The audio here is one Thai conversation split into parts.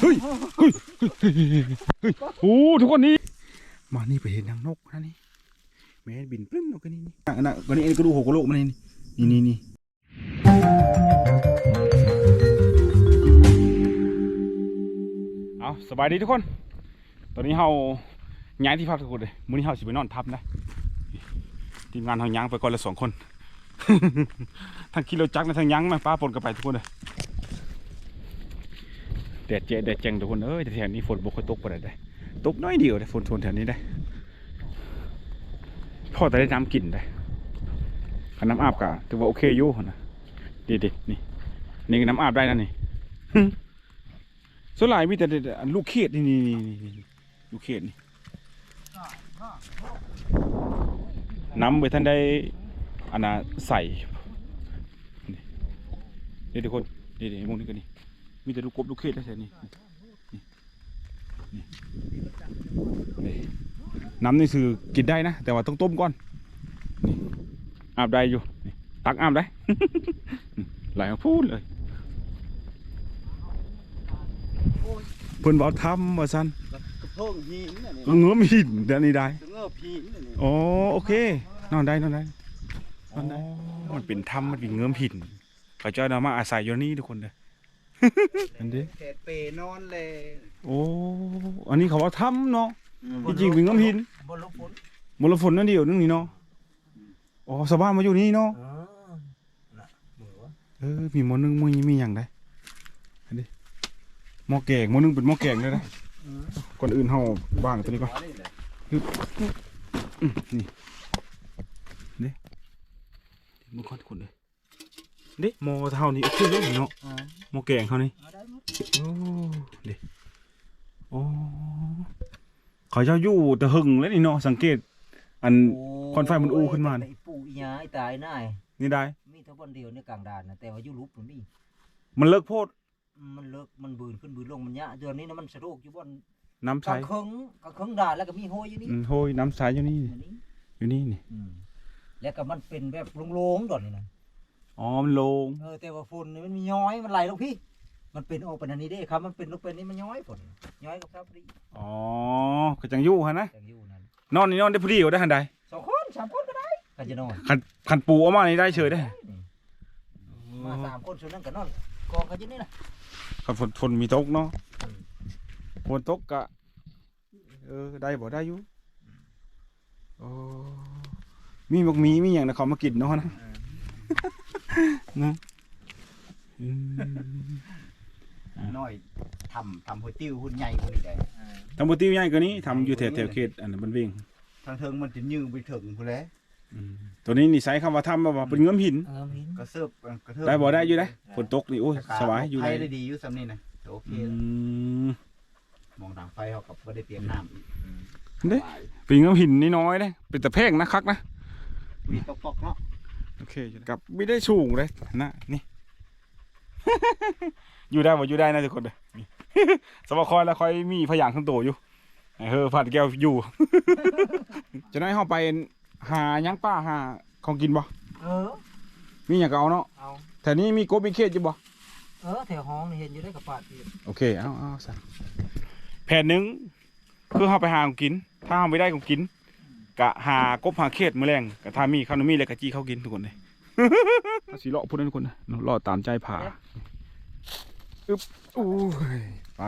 เฮ้ยเฮ้ยเฮ้ยเฮ้ยโอ้ทุกคนนี่มานี่ไปเห็นนางนกนะนี่แม่บินปลิ้นนกกันนี่นี่อะนะวันนี้เอ็นก็ดูหกโลกมันนี่นี่นี่นี่เอาสบายดีทุกคน ตอนนี้เฮาย้ายที่พักทุกคนเลยมื้อนี้เฮาสิไปนอนทับนะทีมงานเฮาย้างไปก่อนละสองคน ทั้งกิโลจักรนะทั้งย้างมาป้าปนกันไปทุกคนเลย แดดเจ๊แดดแจงทุกคนเอ้ยแต่แถวนี้ฝนบกค่อยตกปได้ตกน้อยเดียวได้ฝนทนแถวนี้ได้พ่อแต่ได้น้ำกินได้กับน้ำอาบกะถือว่าโอเคอยู่นะดีดีนี่นี่น้ำอาบได้นะนี่ส่วนหลายมีแต่ลูกเขตนี่นี่นี่นี่ลูกเขตนี่น้ำไปท่านได้อันน่ะใส่นี่ทุกคนนี่นี่มองนี่กันนี่ มีแต่ลูกกบลูกเขตแล้วใช่นี่นี่นี่นี่น้ำนี่คือกินได้นะ แต่ว่าต้องต้มก่อนนี่อาบได้อยู่นี่ตักอาบได้ ไหลมาพูดเลยเพิ่นบอกทำว่าซั่นกระโพงหินน่ะนี่เงื้อมหินเดี๋ยวนี้ได้เงือบหินน่ะนี่อ๋อโอเคนอนได้นอนได้นอนได้มันเป็นถ้ำมันเป็นเงื้อมหินเขาเจ้านามาอาศัยอยู่นี่ทุกคนเลย อันนี้แขดเปนอนเลยโอ้อันนี้เขาว่าถ้ำเนาะที่จริงเป็นน้ำหินบนลูกฝนมลฝนนั่นเดียวนึงนี่เนาะอ๋อสบายมาอยู่นี่เนาะเออน่ะมือวะเออมีหมอนึงมีมีอย่างไดอันนี้หม้อแกงหมอนึงเป็นหม้อแกงเลยนะก่อนอื่นเฮาบ้างตัวนี้ก่อนนี่แหละอืมนี่นี่มึงค่อนคนเลย เด้หม้อเท่านี้โอเคเลยเนาะอ่าหม้อแกงเขานี่เอาได้หมดโอ้เด้โอ้เขาเจ้าอยู่แต่หึงแล้วนี่เนาะสังเกต อันควันไฟมันอู้ขึ้นมานี่ไอ้ปู่อีหยาไอ้ตายน่ายนี่ได้ มีเท่าบนเดียวในกลางด่านนะแต่ว่าอยู่รูปมันมีมันเลิกโพดมันเลิกมันบืนขึ้นบืนลงมันยะเดือนนี้นะมันสะดวกอยู่บนน้ำกใสลางเคิงกลางเคิงด่านแล้วก็มีโฮยอยู่นี่อืมโหยน้ำใสอยู่นี่อันนี้อยู่นี่นี่อืมแล้วก็มันเป็นแบบโลงๆดอนนี่นะ อ๋อมันโลงเออแต่ว่าฝุ่นนี่มันมีย้อยมันไหลลงพี่ มันเป็นออกเป็นอันนี้เด้ครับ มันเป็นลูกเป็นนี่มันย้อยฝนย้อยกับครับดีอ๋อก็จังอยู่ฮะนะจังอยู่นั่นนอนนี่นอนได้พอดีอยู่ได้หันใดสองคนสามคนก็ได้ก็จะนอนคันคันปูออกมานี่ได้เฉยได้มาสามคนส่วนนั้นก็นอนกองกันอยู่นี่นะคันฝนฝนมีตกเนาะฝนตกกะเออได้บ่ได้อยู่โอ้มีบักหมีมีอย่างนะเขามากินเนาะนะ นะอืมน้อยทำทำหัวติ้วหุ่นใหญ่คนนี้ได้ทำบุตรใหญ่กว่านี้ทำอยู่แถวแถวเขตอันนั้นมันวิ่งทางเทิงมันจะยืงไปถึงพุ่นแหล้วอืมตัวนี้นี่ใช้คำว่าทำมาว่าเป็นเงื้อมหิน เออมินก็เสิร์ฟกระเทิงได้บ่ได้อยู่ได้ฝนตกนี่โอ้ยสบายอยู่ไฟได้ได้ดีอยู่สำนี่นะโอเคอืม มองทางไฟเขากับไม่ได้เปลี่ยนน้ำอีกเด้ เป็นเงื้อมหินนี่น้อยเด้เป็นแต่แพงนะคักนะ มีตกๆเนาะ โอเคอยู่กับไม่ได้สูงเลยนะนี่ อยู่ได้บ่อยู่ได้นะทุกคนเลยนี่ สมคอยแล้วคอยมีพยางข้างโตอยู่ให้เฮ้อผัดแก้วอยู่ จะได้เข้าไปหาหยังป้าหาของกินบ่เออ มีอย่างก็เอาเนาะเอาแต่นี้มีกบมีเขตอยู่บ่เออแถวห้องนี่เห็นอยู่ได้กับปาดพี่โอเคเอาเอาสั่แผนหนึ่งคือเข้าไปหาของกิน ถ้าเราไม่ได้ของกิน กะหากบหาเขตแมลงกะถ้ามีข้าวมีอะไรกะจี้เขากินทุกคนเลยเอาสีเลาะพูดนะทุกคนนะเลาะตามใจผ่าอึ๊บอู้ยไป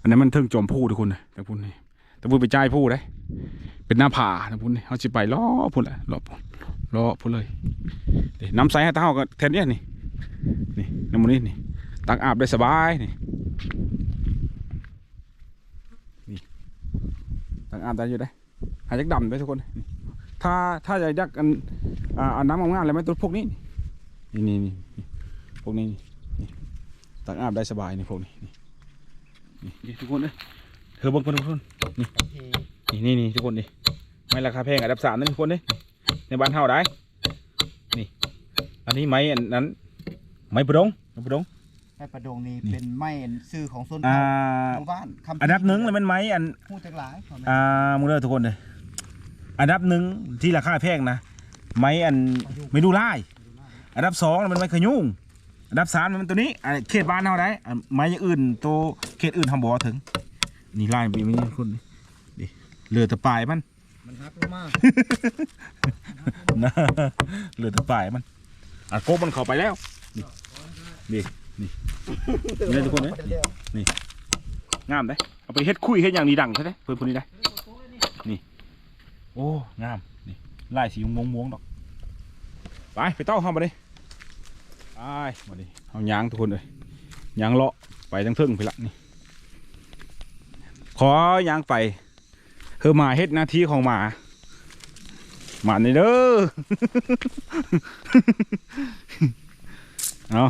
อันนั้นมันเทิงจอมพูทุกคนนะแต่พูดนี่แต่พูดไปใจายพูดเลยเป็นหน้าผาแต่พูดนี่เขาสิไปล้อพูดแหละล้อพูดล้อพูดเลยเดี๋ยวน้ำใสให้เต้าก็แทนเนี้ยนี่นี่น้ำมันนี่นี่ตักอาบได้สบายนี่ นี่ตักอาบได้อยู่ได้หาจักดำได้ทุกคน ถ้าถ้าจะยักอันอ่าเอาน้ำงามๆอะไรไหมตัวพวกนี้นี่นี่นี่พวกนี้นี่นี่ตักอาบได้สบายนี่พวกนี้นี่ทุกคนเลยเธอบิ่งก่อนทุกคนนี่นี่นี่ทุกคนนี่ไม้ราคาแพงอันดับสามนั่นทุกคนเลยในบ้านเฮาได้นี่อันนี้ไม้อันนั้นไม้ประดงไม้ประดง ไม้ประดงนี่นี่เป็นไม้ซื้อของส้นอ่าหมู่บ้านคำอันดับหนึ่งเลยมันไม้อัน พูดจังหลายพ่อแม่อ่ามึงเด้อทุกคนเลยอันดับหนึ่งที่ราคาแพงนะ ไม้อันไม่ดูไล่อันดับสองน่ะมันไม้ขยุงอันดับสามมันตัวนี้อันเขตบ้านเฮาได้อันไม้อย่างอื่นตัวเขตอื่นทำบ่ถึง นี่ลายมันมีคนดิเหลือแต่ปลายมัน มันฮักลงมานะเหลือแต่ปลายมันอะโกบมันเข้าไปแล้วนี่นี่ นี่นี่ทุกคนเนี่ยงามได้เอาไปเฮ็ดคุยเฮ็ดอย่างนี้ดังใช่ไหมเพื่อนคนนี้ได้นี่ โอ้งามนี่ลายสีม่วงม่วงดอกไปไปเต้าเข้ามาดิไปมาดิเอายางทุกคนเลยยางเลาะไปทั้งเทิงไปละนี่ขอยางไปเฮอมาเฮ็ดหน้าที่ของหมาหมาในเด้อ เอา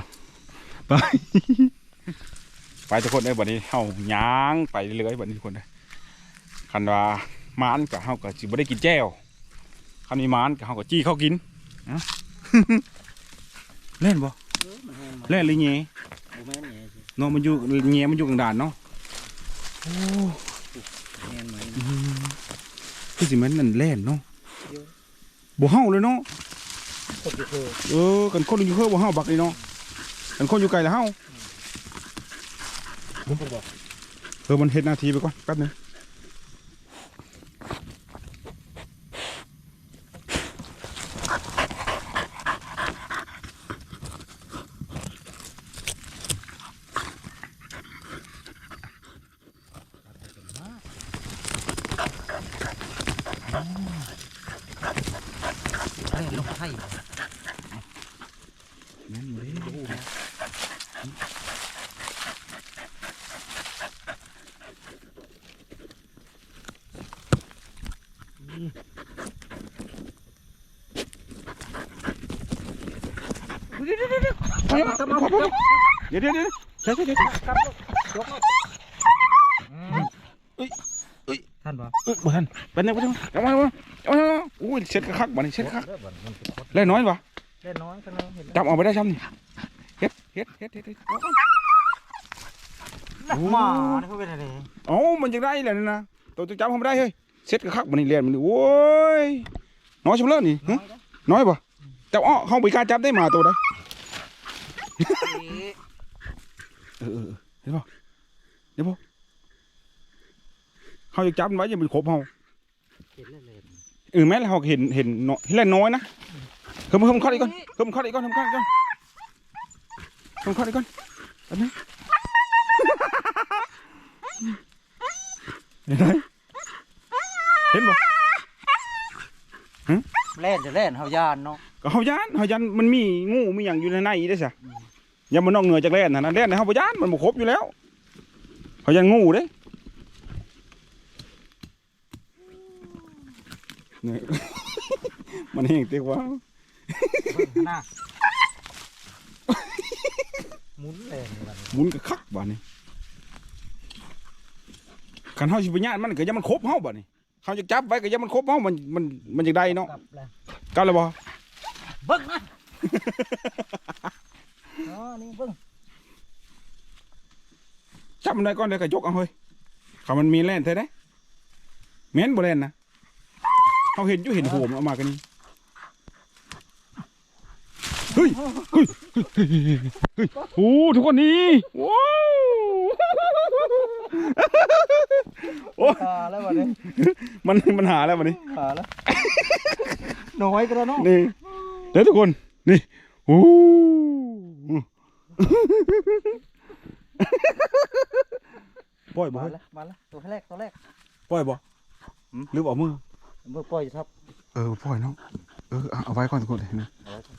ไปไปทุกคนได้อบัดนี้เฮาย่างไปเรื่อยๆบัดนี้ทุกคนได้อคันว่ามานก็เฮาก็สิบ่ได้กินแจ้วคันมีมานก็เฮาก็จี้เข้ากินเอ้าเล่นบ่เออมันแห้งมาเล่นหรือแหงบ่แม่นแหน่สิเนาะมันอยู่แหงมันอยู่กลางด่านเนาะโอ้แห้งไหมอืมคือสิแม่นนั่นเล่นเนาะบ่เฮาเลยเนาะคนจะเคยเออกันคนอยู่เฮือบ่เฮาบักนี่เนาะ กันคนอยู่ไกลแล้วเฮาผมบอกเออมันเฮ็ดหน้าที่ไปก่อนแป๊บหนึง เล่นลงไข่ แม่นอยู่เด้เดี๋ยว เดี๋ยวเดี๋ยวใช่ใช่ใช่ท่านบ่เออบ่ทันไปไหนบ่ทันเอามาเอามาเอามาโอ้ยเช็ดกระคักบ่นี่เช็ดกระคักเล่นน้อยบ่เล่นน้อยกันาะเห็นจับเอาไปได้ซ้ำนี่เฮ็ดเฮ็ดเฮ็ดเฮ็ดหมานี่เขาเป็นอะไรเอามันจังได้แหละนะตัวตัวจับเขาไม่ได้เฮ้ยเช็ดกระคักบ่นี่เรียนมันนี่โอ้ยน้อยชมเลิศนี่น้อยบ่จับอ้อเข้าไปกล้าจับได้มาตัวใด เออเออเออเห็นบ่เดี๋ยวบ่เขาจะจับมันไว้อย่ามันครบเฮาเห็นเลยเออแม่เราเห็นเห็นน้อยเห็นเล่นน้อยนะเพิ่มเพิ่มข้ออีกก่อนเพิ่มข้ออีกก่อนเพิ่มข้ออีกก่อนเพิ่มข้ออีกก่อนแป๊บนึงเห็นไหมเห็นบ่เล่นจะเล่นเฮายานเนาะก็เฮาย่านเฮาย่านมันมีงูมีหยังอยู่ในในได้ซะอ ย่ามันนอกเหนือจากแล่นนะนะแล่นในเฮาบ่ย่านมันบ่ครบอยู่แล้วเฮาย่านงูเด้เนี่ยมันเฮงเตีกว่าเบิ่งหน้าหมุนแรงเลยบัดนี้หมุนก็คักบัดนี้คันเฮาสิไปย่านมันก็อย่ามันครบเฮาบัดนี้เฮาจะจับไว้ก็อย่ามันครบเฮามันมันมันจะได้เนาะกลับแล้วกลับแล้วบ่เบิ่งนะ อ๋อนี่เบิ่งจับมันได้ก่อนเดี๋ยวก็ยกเอาเฮ้ยเขามันมีแล่นแท้เด้แม่นบ่แล่นนะเฮาเห็นอยู่เห็นโหมนเอามากันนี่เฮ้ยเฮ้ยเฮ้ยเฮ้ยเฮ้ยโอ้ทุกคนนี่ว้าวโอ้ขาแล้วบัดนี้มันมันหาแล้ววันนี้ขาแล้วน้อยก็แล้วเนาะนี่เดี๋ยวทุกคนนี่โอ้ ปล่อยบ่มาเฮ้ยแล้วมาแล้วตัวแรกตัวแรก ปล่อยบ่หืม หรือบ่เอามือเมื่อปล่อยทับเออปล่อยเนาะเออเอาเอาไว้ก่อนทุกคนเลยนะเอาไว้ก่อน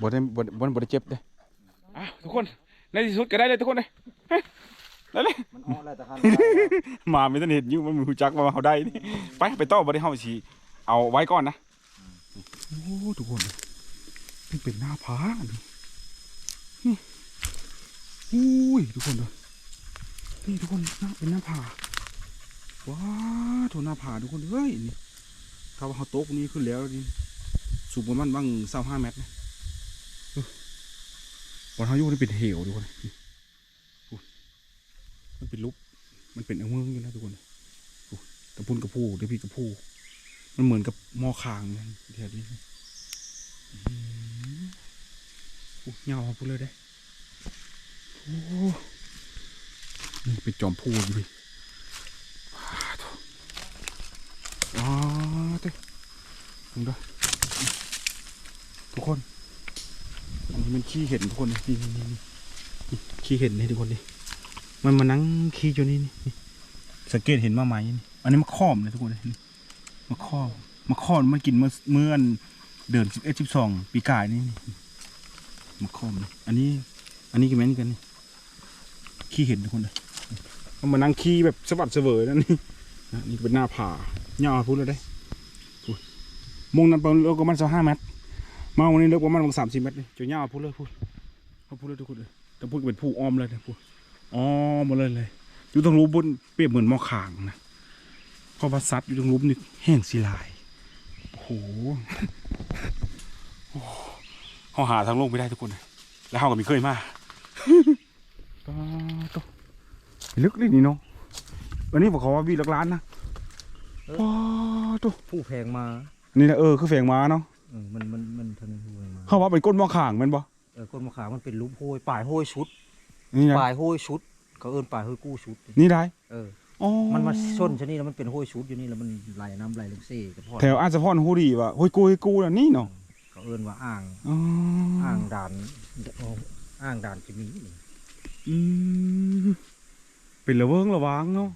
บ่ได้บ่ได้บ่ได้บ่ได้เจ็บเด้อะทุกคนในที่สุดก็ได้เลยทุกคนเลยเฮ้ยได้เลย มันเอาอะไรแต่คันหมาไม่ทันเห็นอยู่มันรู้จักว่าเขาได้นี่ไปไปต่อบ่ได้เฮาสิเอาไว้ก่อนนะโอ้ทุกคนนี่เป็นหน้าผาดูนี่ อุ้ยทุกคนดูนี่ทุกคนน้าเป็นหน้าผาว้าโถหน้าผาทุกคนเฮ้ยนี่ถ้าว่าเขาโต๊ะนี้ขึ้นแล้วนี่สูงประมาณบ้าง25เมตรนะเออวันเขาอยู่นี่เป็นเหวทุกคนมันเป็นลุกมันเป็นเอาเมืองอยู่นะทุกคนโอ้ตะพุนกระพูเดี๋ยวพี่กระพูมันเหมือนกับหม้อคางเลยแถวนี้อื้อหือโอ้ยาวมาพูดเลยได้ นี่เป็นจอมพูดพี่อ๋อเต้ดูด้วยทุกคน อันนี้มันขี้เห็นทุกคนนี่นี่นี่ขี้เห็นนี่ทุกคนนี่มันมานั่งขี้อยู่นี่นี่นี่สังเกตเห็นมาไหมนี่อันนี้มันค้อมเลยทุกคนนี่มาค้อมมาค้อมมันกินเมื่อเมื่อเดือนสิบเอ็ดสิบสองปีกายนี่มาค้อมอันนี้ อันนี้ก็เหมือนกันนี่ ขี้เห็นทุกคนเลยมันมานั่งขี้แบบสะบัดเสวยนั่นนี่นะนี่เป็นหน้าผาเงาพูดเลยได้มงนั้นประมาณสักห้าเมตรมาวันนี้เลิกประมาณสามสิบเมตรเลยจะย่าพูดเลยพูดเขาพูดเลยทุกคนเลยแต่พูดเป็นผู้อ้อมเลยนะพูดอ้อมมดเลยเลยอยู่ตรงรูบนเปรียบเหมือนหมอขางนะเพราะว่าซัดอยู่ตรงรูปนี่แห้งสีลายโอ้โหหเขาหาทางลงไม่ได้ทุกคนเลยแล้วเขาก็มีเคยมาก ตาโตลึกเลยนี่เนาะวันนี้บอกเขาว่าวีลักล้านนะว้าวโตผู้แพงมา นี่นะเออคือแฝงม้าเนาะเออมันมันมันทำไมผู้แพงมาเขาว่าเป็นก้นหมอขางแมันบ่เออก้นมะขามมันเป็นรูปโห้ยปลายโห้ยชุดนี่นะปลายโห้ยชุด เขาเอิ้นปลายโห้ยกู้ชุด นี่ได้เอออ๋อมันมาชนชนิดแล้วมันเป็นโห้ยชุดอยู่นี่แล้วมันไหลน้ำไหลลงเซ่กระเพาะแถวอาจจะพ่อนฮูดีว่าโฮ้ยกูเฮ้ยกูน่ะนี่เนาะเขาเอิ้นว่าอ่างอ๋ออ่างด่านอ่างด่านจะมีนี่ อืมเป็นระเวิงระวังเนาะ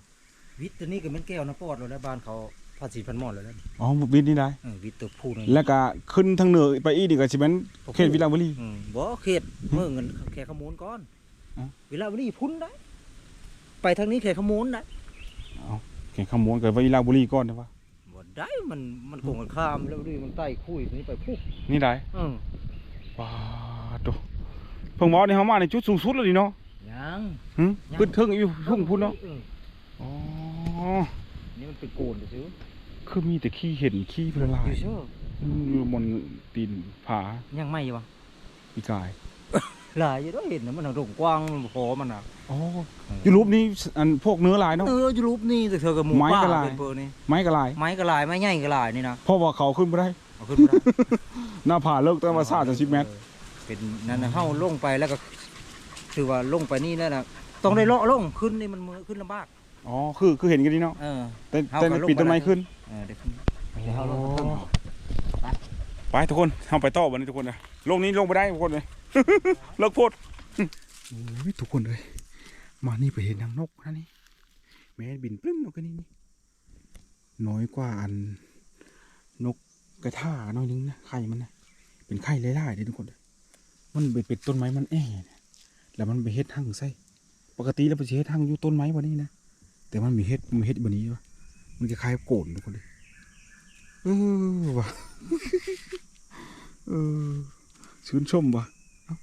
วิทย์ตัวนี้ก็เป็นแก้วน้ำปอดแล้วแล้วบ้านเขาภาษีพันหมอดแล้วนะอ๋อวิทย์นี่ได้เออวิทย์ตัวผู้นี่แล้วก็ขึ้นทางเหนือไปอีกนี่ก็สิเป็นเขตวิลาบุรีอืมบ่เขตเมื่อเงินแค่ขโมยก่อนอ๋อเวลาวันนี้พุ่นได้ ไปทางนี้แค่ขโมยได้เอาเขตขมวนกับวิลาบุรีก่อนนะวะบ่ได้มันมันโกงกันข้ามแล้วนี่มันใต้คุยนี่ไปพุ่งนี่ได้เออว้าโตเพิ่งบอกนี่เฮามาในจุดสูงสุดแล้วนี่เนาะ ยังหึขึ้นเทิงอยู่พุ่งพุ่นเนาะอออ๋อนี่มันเป็นโกนซื่อคือมีแต่ขี้เห็นขี้เพลลาอยยู่เชื่ออยู่บนตีนผายังไม่วะปีกายหลายอยู่ด้วยเห็นนะมันโด่งกว้างมันพอมันอะอ๋ออยู่รูปนี้อันพวกเนื้อลายเนาะเอออยู่รูปนี่แต่เธอกับหมูไม้ป่ากระลายเป็นเบอร์นี่ไม้กระลายไม้กระลายไม้ใหญ่กระลายนี่นะเพราะว่าเขาขึ้นไม่ได้เอาขึ้นมาได้หน้าผาเลิกตั้งมาซาจะสิบเมตรออเป็นนั่นนะเฮาลงไปแล้วก็ ถือว่าลงไปนี่นั่นน่ะต้องได้เลาะลงขึ้นนี่มันมือขึ้นลำบากอ๋อคือคือเห็นกันดีเนาะเออแต่เอาแต่ไปลงปีนต้นไม้ไปได้ขึ้นเออได้ขึ้นเดี๋ยวเอาลงข้างนอกไปทุกคนเอาไปต่อวันนี้ทุกคนนะลงนี้ลงไปได้ทุกคนเลยเลิกโพดโอ้ยทุกคนเลยมานี่ไปเห็นนางนกนะนี่แม่นบินปลื้มนกกันนี่นี่น้อยกว่าอันนกกระท่าน้อยนึงนะไข่มันนะเป็นไข่ไล่ๆเลยทุกคนเลยมันเป็นเป็นต้นไม้มันแอ่นะ แล้วมันไปเฮ็ดหั่งใส่ปกติแล้วมันจะเฮ็ดหั่งอยู่ต้นไม้บนนี้นะแต่มันมีเฮ็ดมันเฮ็ดบนนี้วะมันคล้ายๆโกนทุกคนเลยเออวะเออชื่นชมว่ะเอา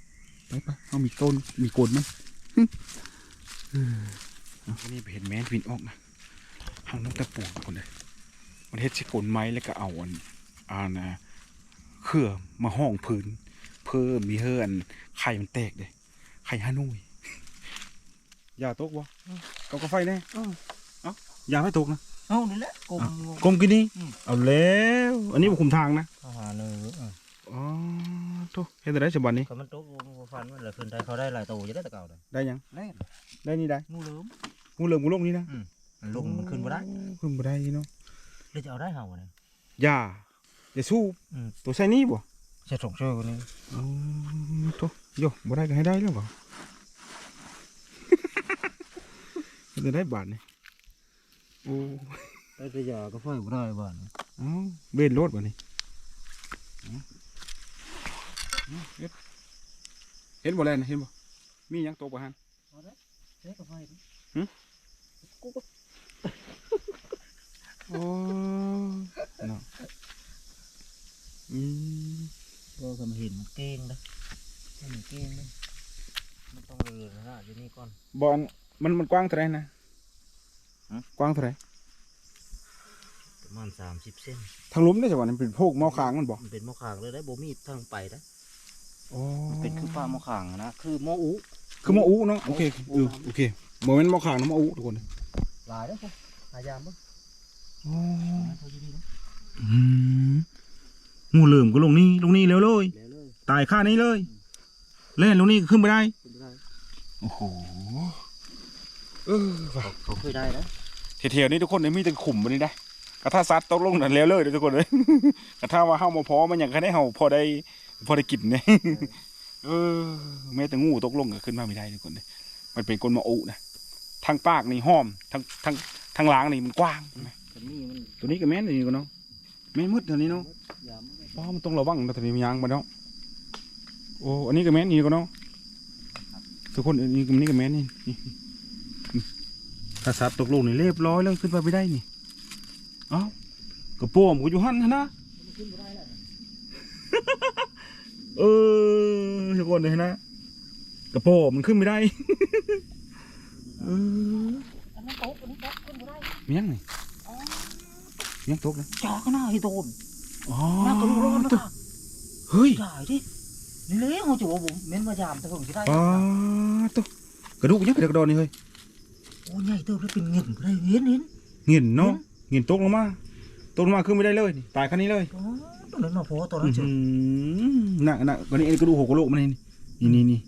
ไปไปเอามีต้นมีโกนมั้ยอันนี้ไปเห็นแมนวินออกนะหางนกตะปูทุกคนเลยมันเฮ็ดสิกนไม้แล้วก็เอาอันอ่านะเครือมาห้องพื้น เพื่อมีเฮือนไข่มันแตกเลย ข่ฮานุยอย่าตกวะเอากระไฟแน่เอาอย่าให้ตกนะเอานี่แหละกลมกลมกินนี่อืมเอาแล้ว อันนี้บุคุมทางนะทหารเนอเอออ๋อโตเห็นแต่ได้ฉบับนี้ก็มันตกบ่ฟันมันละขึ้นได้เขาได้หลายตัวจะได้แตะเก่าได้ได้ยังแน่ได้นี่ได้งูเหลือมงูเหลือมงูโลกนี้นะมันลงมันขึ้นบ่ได้ขึ้นบ่ได้เนาะแล้วจะเอาได้เห่าเนี่ยอย่าอย่าสู้อืมตัวใส่นี่บ่ ใช่ถงเชื่อคนนี้อ๋อโตโยบ่ได้ก็ให้ได้แล้วบ่เห็นแต่ได้บาทนี่โอ้ได้แต่ยาก็ไฟบ่ได้บ้านเอ้าเบนโลดบ่นี่เอ้าเอ้าเฮ็ดเห็นบ่แลนะเห็นบ่มีหยังตกบ่ฮันเฮ้ยก็ไฟดิหึกูก็โอ้เนาะอืม ก็ก็มาเห็นมันเก้งนะมันเก้งนะมันต้องเรือนนะอยู่นี่ก่อนบอลมันมันกว้างเท่าไหรนะฮะกว้างเท่าไหรประมาณสามสิบเซนทางหลุมได้จังหวะมันเป็นพวกหม้อคางมันบอกมันเป็นมะขางเลยได้โบมีทางไปได้โอ้มันเป็นคือป้ามะขางนะคือมออุคือหม้ออุเนาะโอเคเออโอเคโมเมนต์หม้อคางนะหม้ออุทุกคนหลายแล้วพวกหายามบ่โอ้เขาอยู่นี่นะอืม งูเหลือมก็ลงนี่ลงนี่แล้วเลยแล้วเลยตายค่านี้เลย เล่นลงนี่ก็ขึ้นไปได้ ขึ้นไปได้โโอ้โหเออว่ะเขาเคยได้นะเที่ยวๆนี้ทุกคนเนี่ยมีแต่ขุมมันนี่ได้กระทาซัดตกลงนั่นแล้วเลยเด้อทุกคนเลย กระทาว่าเฮามาพอมันอย่างแค่ได้เฮาพอได้พอได้กินเนี่ยเออแม้แต่งูตกลงก็ขึ้นมาไม่ได้ทุกคนเลยมันเป็นกลมาอุนะทางปากนี่ห้อมทางทางทางหล้างนี่มันกว้าง แต่นี่มันตัวนี้ก็แม่นนี่ก็เนาะแม่นมืดตัวนี้เนาะยาม ป้ามันต้องระวังนะตัวนี้มันยางมาเนาะโอ้อันนี้ก็แม่นนี่ก็เนาะทุกคนอันนี้ก็อันนี้ก็แม่นนี่นี่นี่ถ้าสัตว์ตกลงนี่เรียบร้อยแล้วขึ้นไปไม่ได้นี่เอ้ากระโปรงกูอยู่หันหั่นนะมันขึ้นบ่ได้แล้วเออทุกคนเลยนะกระโปรงมันขึ้นไม่ได้เอออันนั้นตกอันนี้ตกขึ้นบ่ได้เมียงนี่เมียงตกนะจอกหน้าให้โดน อ๋อหน้ากระดูกร้อนนะตัวเฮ้ยใหญ่ดินี่เลยเขาจะว่าผมเม้นมายามแต่ผมสิได้ป้าตัวกระดูกยังกระดกดอนนี่เฮ้ยโอ้ใหญ่เติบแล้วเป็นเงินก็ได้เห็นเห็นเงินเนาะเงินตกลงมาตกลงมาขึ้นไม่ได้เลยนี่ตายคันนี้เลยอ๋อตอนนั้นเราะพอตอนนั้นเจอหนักหนักวันนี้อันนี้กระดูกหัวกระโหลกมันนี่นี่นี่นี่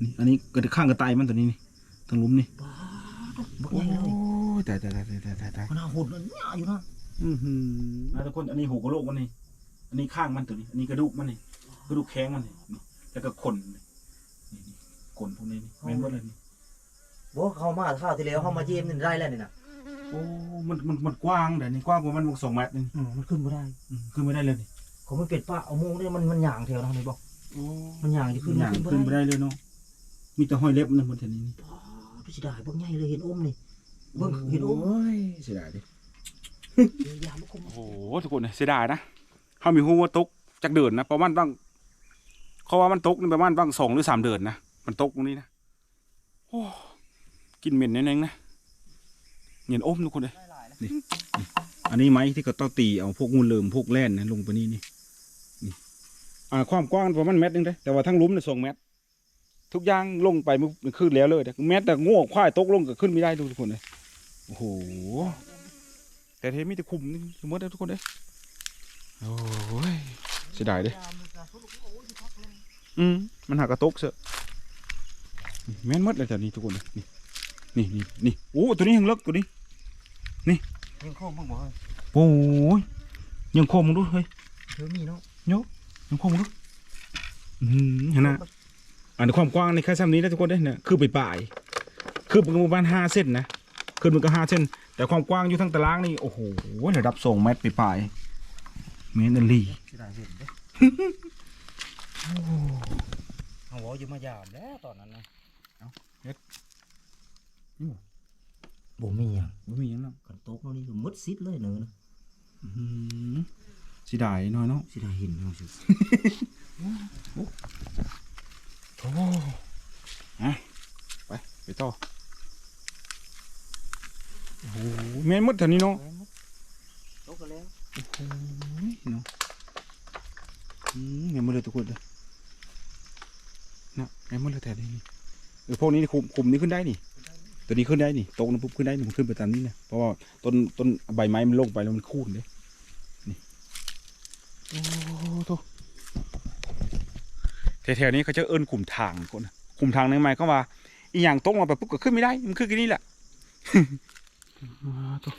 นี่อันนี้กระข้างกระต่ายมันตัวนี้นี่ทางหลุมนี่บ้าบักโอ้ใหญ่เลยยตายตายตายตายตายตายขนาดหุ่นมันใหญ่อยู่นะ อือหือนะทุกคน อันนี้หัวกระโหลกมันนี่ อันนี้ข้างมันตัวนี้ อันนี้กระดูกมันนี่ กระดูกแข้งมันนี่นี่แล้วก็ขนนี่นี่นี่ขนพวกนี้นี่แม่นหมดเลยนี่บอกเขามาข้าวที่แล้วเขามาเยี่ยมนี่ได้แล้วนี่นะโอ้ มันมันมันกว้างแต่นี่กว้างกว่ามันวงสองเมตรนี่อืมมันขึ้นไม่ได้อืมขึ้นไม่ได้เลยนี่เขาไม่เป็ดป้าเอาโมงเนี่ยมันมันหย่างแถวนะนี่บอกโอ้มันหย่างที่ขึ้ขึ้นนอย่างขึ้นขึ้นไม่ไม่ได้ได้เลยเนาะ มีแต่ห้อยเล็บนะบนแถวนี้นี่บ้าดูสิได้เบิ่งใหญ่เลยเห็นอมนี่เบิ่งเห็นอมโอ้ยเสียดายดิ โอ้โหทุกคนเสียดายนะเขามีหูว่าตกจากเดือนนะประมาณบางเขาว่ามันตกนี่ประมาณบางสองหรือสามเดือนนะมันตกตรงนี้นะโอ้กินเหม็นนิดนึงนะเงียนอมทุกคนเลยได้หลายนะอันนี้ไม้ที่ก็ต้องตีเอาพวกงูเหลิมพวกแล่นนะลงไปนี่นี่นี่อ่าความกว้างประมาณเมตรนึงเลยแต่ว่าทั้งลุ่มเนี่ยสองเมตรทุกอย่างลงไปมันขึ้นแล้วเลยแต่แม้แต่โง่ควายตกลงก็ขึ้นไม่ได้ทุกคนเลยโอ้โห แต่เทมีแต่คุมนี่สมมตินะทุกคนเลยโอ้ยเสียดายเด้ยามมันจะทุกโอ้ยที่พักเลยอืมมันหักกระตกเสอะนี่แม่นหมดเลยแต่นี่ทุกคนเลยนี่นี่นี่นี่โอ้ตัวนี้ยังเลิกตัวนี้ยังโค้งบ้างบ่เฮ้ยโอ้ยยังโคมมึงดูเฮ้ยเดี๋ยวมีเนาะยังโคมมึงดูอืมเห็นนะอันความกว้างในแค่ซ้ำนี้นะทุกคนเด้เนี่ยคือไปปลายๆคือประมาณห้าเส้นนะ คือมันก็ห้าเส้น แต่ความกว้างอยู่ทั้งตารางนี่ โอ้โหระดับสองเมตรไปปลายๆเมตรอันลีสิได้เห็นเด้เอาว่าอยู่มายามแล้วตอนนั้นนะบ่มีหยังไม่มีหยังเนาะกันตกแล้วนี่ก็มืดซิดเลยเนอะนะอื้อหือสิได้น้อยเนาะสิได้เห็นเอาสิโอ้อะไปไปต่อ โอ้โหแม่นหมดแถวนี้เนาะตกกันแล้วโอ้ยเนาะอืมแม่นหมดเลยทุกคนเลยนะแม่นหมดเลยแถวนี้นี่เออพวกนี้นี่คุมคุมนี้ขึ้นได้นี่ตัวนี้ขึ้นได้นี่ตกน้ำปุ๊บขึ้นได้นี่มันขึ้นไปตามนี้นะเพราะว่าต้นต้นใบไม้มันลงไปแล้วมันคูนเลยนี่โอ้โหแถวๆนี้เขาจะเอิ้นขุมทางคนนะขุมทางในไม้เขาว่าอีหยังตกลงไปปุ๊บก็ขึ้นไม่ได้มันขึ้นแค่นี้แหละ อ่าโถ่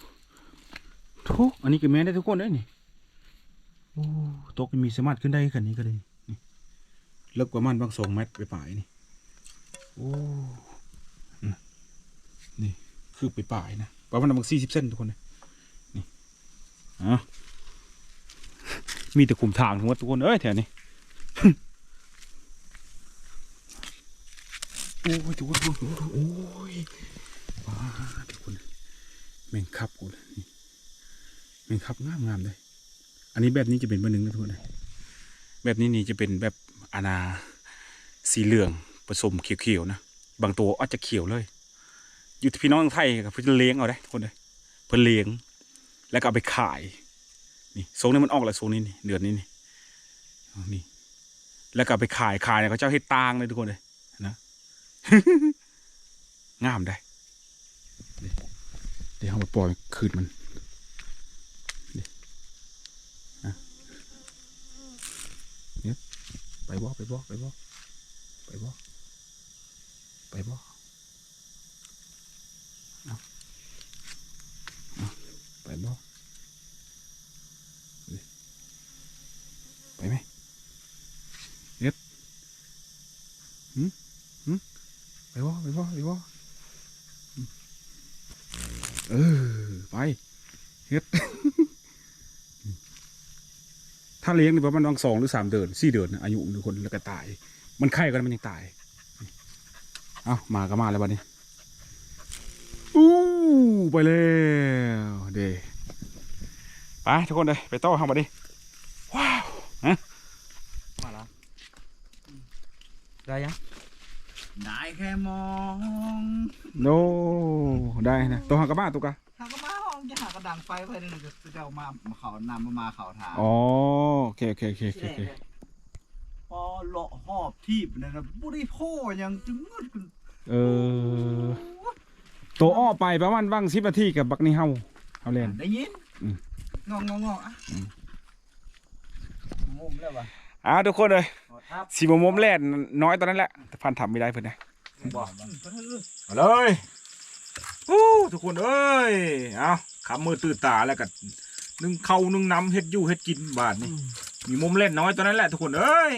โทุกอันนี้ก็แม่ได้ทุกคนเลยนี่โอ้ตกมีสามารถขึ้นได้ขนาดนี้ก็เลยนี่เลิกประมาณบางสองเมตรไปปลายนี่โอ้นี่คือไปปลายนะประมาณบางสี่สิบเซนทุกคนเลยนี่อะมีแต่ขุมทางทั้งหมดทุกคนเอ้ยแถวนี้โอ้ยทุกคนทุกคนโอ้ยว้าทุกคน แมงคับกูเลยแมงคับงามงามเลย อันนี้แบบนี้จะเป็นเบอร์หนึ่งนะทุกคนแบบนี้นี่จะเป็นแบบอาณาสีเหลืองผสมเขียวๆนะบางตัวอาจจะเขียวเลย อยู่ที่พี่น้องไทยกับเพื่อนเลี้ยงเอาได้ทุกคนเลยเพื่อนเลี้ยง แล้วก็เอาไปขายนี่ทรงนี้มันออกแล้วทรงนี้นี่เดือนนี้นี่นี่ แล้วก็ไปขายขายเนี่ยเขาเจ้าให้ตางเลยทุกคนเลยนะงามได้ เดี๋ยวเอามาปล่อยคืนมันเนี่ยไปบ่ไปบ่ไปบ่ไปบ่ไปบ่เอาเอาไปบ่เฮ้ยไปไหมเฮ็ดหืมหืมไปบ่ไปบ่ไปบอืม เออ ไปเฮ็ดถ้าเลี้ยงนี่ประมาณสองหรือสามเดือนสี่เดือนอายุหนึ่งคนแล้วก็ตาย มันไข่กันมันยังตาย เอามาก็มาแล้วบัดนี้อู้ไปแล้วเดไปทุกคนเลยไปโต้ห้างบัดนี้ว้าวฮะมาแล้วได้ยัง ได้แค่มองโนได้นะตัวห้างกับบ้านตุกกะหากมาห้องจะหากระดังไฟไว้นี่จะจะเอามามาเขานำมามาเขาถามอ๋อโอเคโอเคโอเคโอเคโอเคพอเลาะหอบทีบนะครับบุรีโพยังจึงมืดขึ้นเออตัวอ้อไปประมาณว่างสิบนาทีกับบักนี่เฮาเฮาเล่นได้ยินอืมงองงองงอะอืมมุมแล้ววะอ่าทุกคนเลยขอทับ สีโมมมแล่นน้อยตอนนั้นแหละแต่พันทำไม่ได้เพื่อนนะบอกมาเลยอู้ทุกคนเอ้ยเอาขับมือตื่นตาแล้วกันนึ่งเข้านึ่งน้ำเฮ็ดอยู่เฮ็ดกินบาทนี่มีมุมเล่นน้อยตอนนั้นแหละทุกคนเอ้ย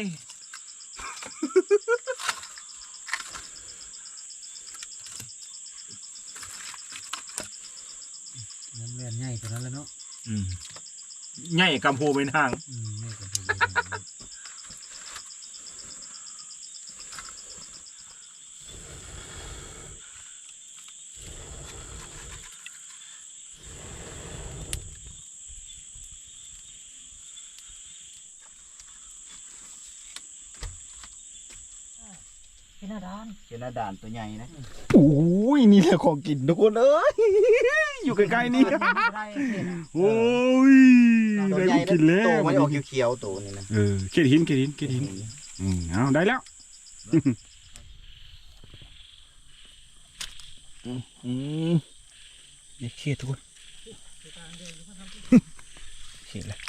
น้ำเลียนใหญ่กว่านั้นแล้วเนาะอืมใหญ่กำโพเป็นทางอืมใหญ่กว่าผม เป็น หน้าด้านเจนาด่านตัวใหญ่นะโอ้ยนี่แหละของกินทุกคนเอ้ยอยู่ใกล้ๆนี่ได้เนี่ยนะโอ้ยตัวได้ใหญ่กินแล้วตัวมันออกเขียวๆตัวนี่นะเออเกล็ดหินเกล็ดหินเกล็ดหินอืมเอาได้แล้วอืมนี่เขียดทุกคนเขียดเลย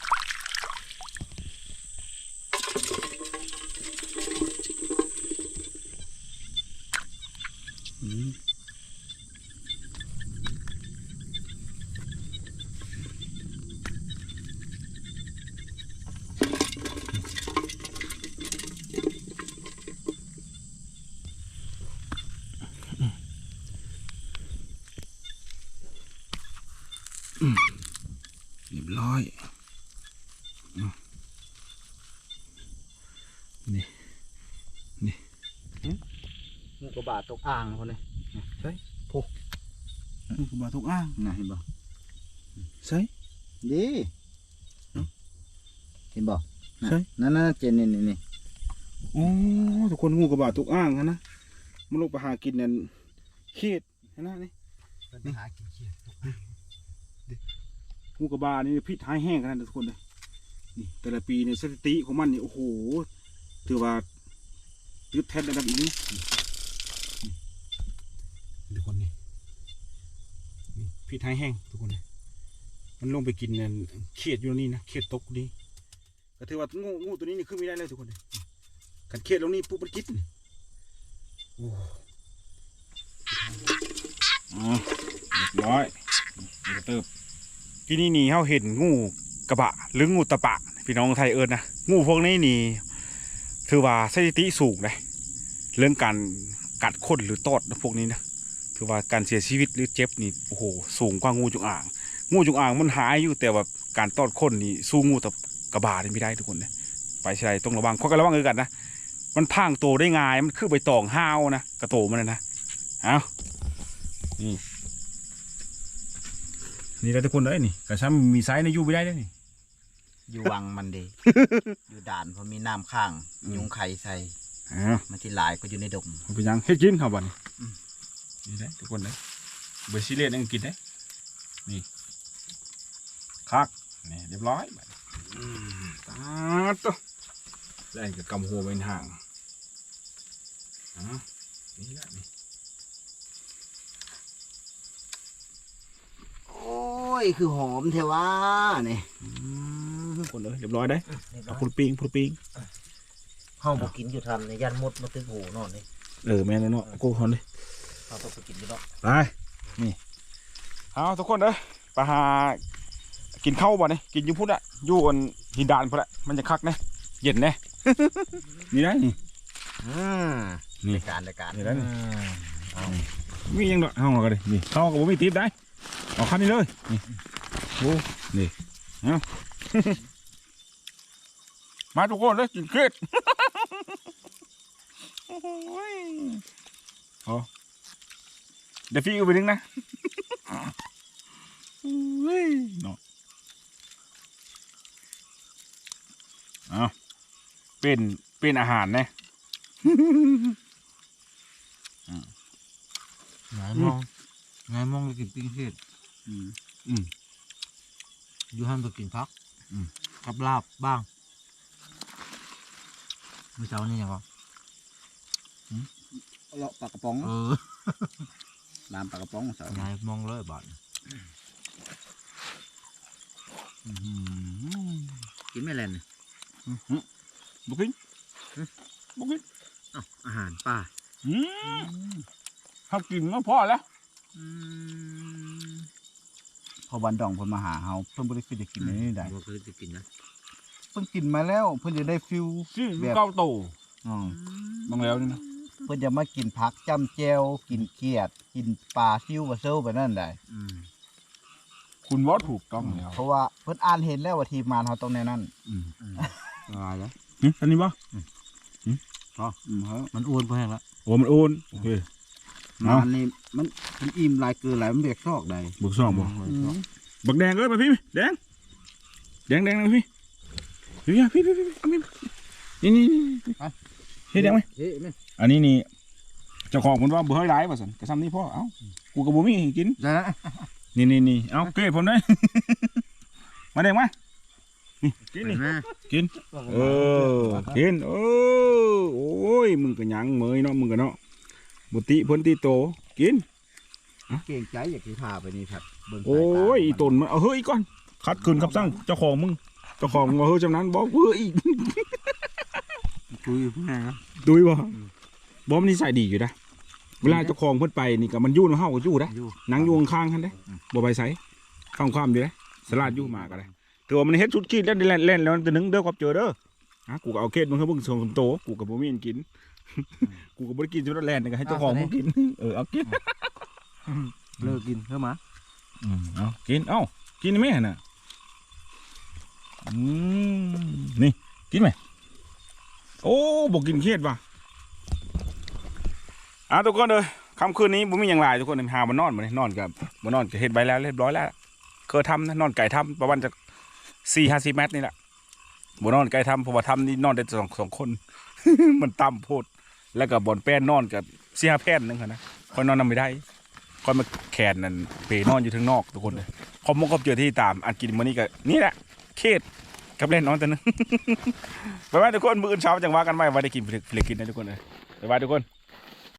อืม เรียบร้อยอะนี่ มุกกระบาด ตกอ่างคนเลยใช่นี่คือบาทุกอ่างน่ะเห็นบ่ใช่ดีเห็นบ่ใช่นั่นนั่นเจนนี่นี่นี่โอ้ทุกคนงูกระบาทุกอ่างนะมันลงไปหากินนั่นเขียดนะนี่นี่หากินเขียดงูกระบานี่พิษหายแห้งขนาดนั้นทุกคนเลยนี่แต่ละปีในยสถิติของมันนี่โอ้โหถือว่ายึดแทนระดับอีกนี่นี่ทุกคนนี่นี่ พิษหายแห้งทุกคนมันลงไปกินนั่นเขียดอยู่นี่นะเขียดตกนี่ก็ถือว่างูงูตัวนี้นี่ขึ้นไม่ได้เลยทุกคนเลยกันเขียดลงนี่ปุ๊บมันกินโอ้อ่าเรียบร้อยนี่ก็เติบที่นี่นี่เขาเห็นงูกระบะหรืองูตะปะพี่น้องไทยเอิญนะงูพวกนี้นี่ถือว่าสถิติสูงเลยเรื่องการกัดคนหรือตอดพวกนี้นะ ถือว่าการเสียชีวิตหรือเจ็บนี่โอ้โหสูงกว่างูจงอาง งูจงอางมันหายอยู่แต่ว่าการตอดคนนี่สู้งูตะกระบะนี่ไม่ได้ทุกคนเลยไปใช่ต้องระวังข้อกันระวังเออกันนะมันพรางโตได้ง่ายมันคือใบตองห้าวนะกระโตมันนะนะเอานี่นี่แหละทุกคนเลยนี่กระชัมีไซส์ในยูไม่ได้เลยนี่อยู่วังมันดีอยู่ด่านเพราะมีน้ำข้างอืมยุงไข่ใส่อ่ามันที่หลายก็อยู่ในดงเอาไปยังเฮ็ดกินครับวัน อืมนี่ได้ทุกคนเลยเบอร์ซิเลตยังกินได้นี่คักนี่เรียบร้อยบัดนี้อืมตาดตัวได้กับกำหัวเป็นห่างอ่านี่แหละนี่โอ้ย คือหอมเทว่านี่อืมทุกคนเลยเรียบร้อยได้เอาพุดปิงพุดปิงเฮาบ่กินอยู่ทันในยันมดมาตึกหูนอนนี่เออแม่นเลยเนาะกูคนดิ เขาต้องไปกินอยู่เนาะไปนี่เอาทุกคนเด้อไปหากินข้าวบ่เนี่ยกินอยู่พุ่นอะอยู่อันหินดานพุ่นอะมันจะคักแน่เย็นแน่นี่ได้นี่อืมนี่รายการรายการนี่ได้นี่ มียังดอกห้องเราก็เลยนี่เข้ากับผมมีทิปได้เอาคันนี้เลยนี่โอ้นี่เอามาทุกคนเลยกินเครียดโอ้ย เอาเดี๋ยวพี่เอาไปนึงนะโอ้ยเนาะเอาเป็นเป็นอาหารนะไงมองไงมองไปกินปิ้งเห็ดอืมอืมอยู่ห้ามไปกินพักอืมกับลาบบ้างเมื่อเช้านี่ยังก็เลาะปลากระป๋องเออ ลามปลากระป๋องสาวไงมองเลยบาดอืมกินไม่แลนบุกินบุกินอาหารป่าอืมเขากินก็พอแล้วพอวันดองเพิ่นมาหาเฮาเพิ่นบ่ได้คิดจะกินอันนี้ได้บ่เคยจะกินนะเพิ่นกินมาแล้วเพิ่นจะได้ฟิลชื่อแบบเก้าโตอืมบางแล้วนี่นะเพิ่นจะมากินผักจ้ำแจวกินเขียด กินปลาซิวบะเซลไปนั่นได้อืมคุณว่าถูกต้องแล้วเพราะว่าเพิ่นอ่านเห็นแล้วว่าทีมงานเฮาต้องแนวนั้นอืมอะไรแล้วหึอันนี้ปะอืมเฮ้ยมันอ้วนพอแห้งละโอ้มันโอนโอเคเอางานนี่มันมันอิ่มหลายเกินหลายมันเบียกซอกได้บุกซองบุกอืมบักแดงเลยไปพี่แดงแดงแดงเลยพี่พี่พี่พี่พี่เอาพี่นี่นี่นี่เฮ้ยแดงไหมเฮ้ยแม่อันนี้นี่ เจ้าของมันว่าเบื่อหลายป่ะสันกระซำนี่พ่อเอ้ากูกับบุมี่กินได้นะนี่นี่นี่เอาเกยผมได้มาเด็กมานี่กินนี่แม่กินเออกินเออโอ้ยมึงก็หยังเหมยเนาะมึงก็เนาะบุติเพ้นตีโตกินเก่งใจอยากสิพาไปนี่ครับเบิ่งสาโอ้ตายอีตนมันเอาเฮ้ยก่อนคัดคืนคำสั่งเจ้าของมึงเจ้าของมึงว่าเฮ้ยจำนั้นบอกเฮ้ยอีกคุยพอแห้งละดุยบ่ บอมนนิสัยดีอยู่นะเวลาเจ้าของเพิ่นไปนี่ก็มันอยู่นำเฮาก็อยู่นะอยู่นั่งอยู่ข้างๆกันเด้บ่ไปไสฟังความอยู่เด้สลาดอยู่มาก็ได้ถือว่ามันเฮ็ดชุดขี้เล่นเล่นเล่นแล้วตัวหนึงเด้อครับเจอเด้อฮะกูก็เอาเคสมึงให้มึงส่งโตกูก็บ่มีอันกิน กูก็บ่ได้กินชุดแล่นนี่ก็ให้เจ้าของมึงกินเออเอากินเลิกกินเพิ่มมาอืมเอากินเอ้ากินไหมน่ะอืมนี่กินไหมโอ้บอกกินเครียดว่ะ อะทุกคนเลยค่ำคืนนี้ผมมีอย่างไรทุกคนหาบานนอนมาเลยนอนกับมานอนกับเฮ็ดใบแล้วเรียบร้อยแล้วเคยทำนะนอนไก่ทำประมาณจะสี่ห้าสิบเมตรนี่แหละบนนอนไก่ทำเพราะว่าทำนี่นอนได้สองสองคน มันต่ำโพดแล้วก็บ่อนแป้นนอนกับเสียแป้นนึงค่ะนะคอยนอนนำไม่ได้คอยมาแขนนั่นเปนอนอยู่ทั้งนอกทุกคนเลยคอมมงก็เจอที่ตามอันกินมื้อนี้ก็นี่แหละเคดกับเล่นนอนแต่นึงบ๊ายบายทุกคนมื้ออื่นเช้าจังว่ากันใหม่ว่าได้กินผลิตกินนะทุกคนเลยบ๊ายบายทุกคน